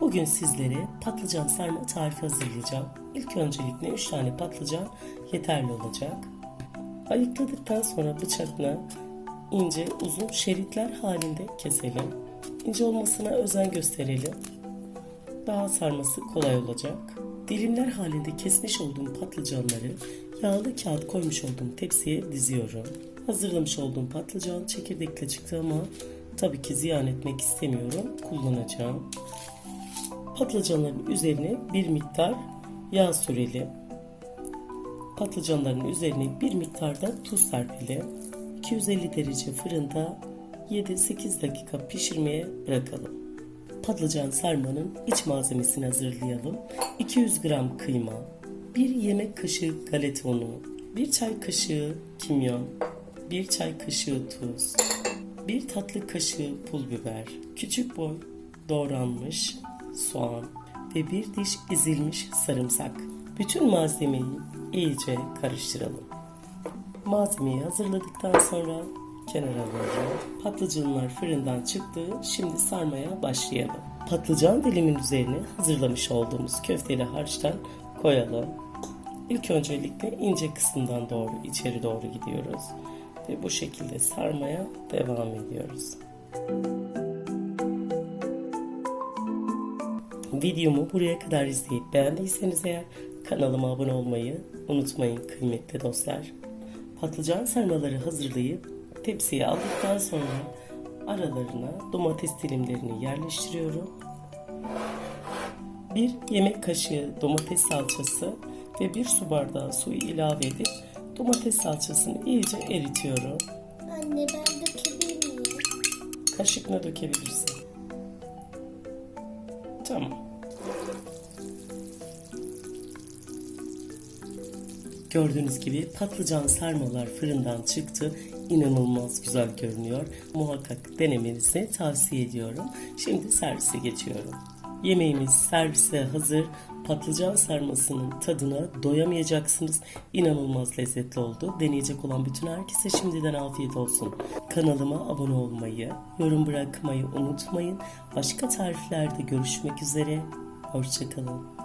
Bugün sizlere patlıcan sarma tarifi hazırlayacağım. İlk öncelikle 3 tane patlıcan yeterli olacak. Ayıkladıktan sonra bıçakla ince uzun şeritler halinde keselim. İnce olmasına özen gösterelim. Daha sarması kolay olacak. Dilimler halinde kesmiş olduğum patlıcanları yağlı kağıt koymuş olduğum tepsiye diziyorum. Hazırlamış olduğum patlıcan çekirdekle çıktı ama tabii ki ziyan etmek istemiyorum. Kullanacağım. Patlıcanların üzerine bir miktar yağ sürelim. Patlıcanların üzerine bir miktar da tuz serpelim. 250 derece fırında 7-8 dakika pişirmeye bırakalım. Patlıcan sarmanın iç malzemesini hazırlayalım. 200 gram kıyma, 1 yemek kaşığı galeta unu, 1 çay kaşığı kimyon, 1 çay kaşığı tuz, 1 tatlı kaşığı pul biber, küçük boy doğranmış soğan ve bir diş ezilmiş sarımsak. Bütün malzemeyi iyice karıştıralım. Malzemeyi hazırladıktan sonra kenara alalım. Patlıcanlar fırından çıktı. Şimdi sarmaya başlayalım. Patlıcan dilimin üzerine hazırlamış olduğumuz köfteli harçtan koyalım. İlk öncelikle ince kısımdan doğru içeri doğru gidiyoruz. Ve bu şekilde sarmaya devam ediyoruz. Videomu buraya kadar izleyip beğendiyseniz eğer kanalıma abone olmayı unutmayın kıymetli dostlar. Patlıcan sarmaları hazırlayıp tepsiye aldıktan sonra aralarına domates dilimlerini yerleştiriyorum. Bir yemek kaşığı domates salçası ve bir su bardağı suyu ilave edip domates salçasını iyice eritiyorum. Anne ben dökebilir miyim? Kaşıkla dökebilirsin. Tamam. Gördüğünüz gibi patlıcan sarmalar fırından çıktı. İnanılmaz güzel görünüyor. Muhakkak denemenizi tavsiye ediyorum. Şimdi servise geçiyorum. Yemeğimiz servise hazır. Patlıcan sarmasının tadına doyamayacaksınız. İnanılmaz lezzetli oldu. Deneyecek olan bütün herkese şimdiden afiyet olsun. Kanalıma abone olmayı, yorum bırakmayı unutmayın. Başka tariflerde görüşmek üzere. Hoşçakalın.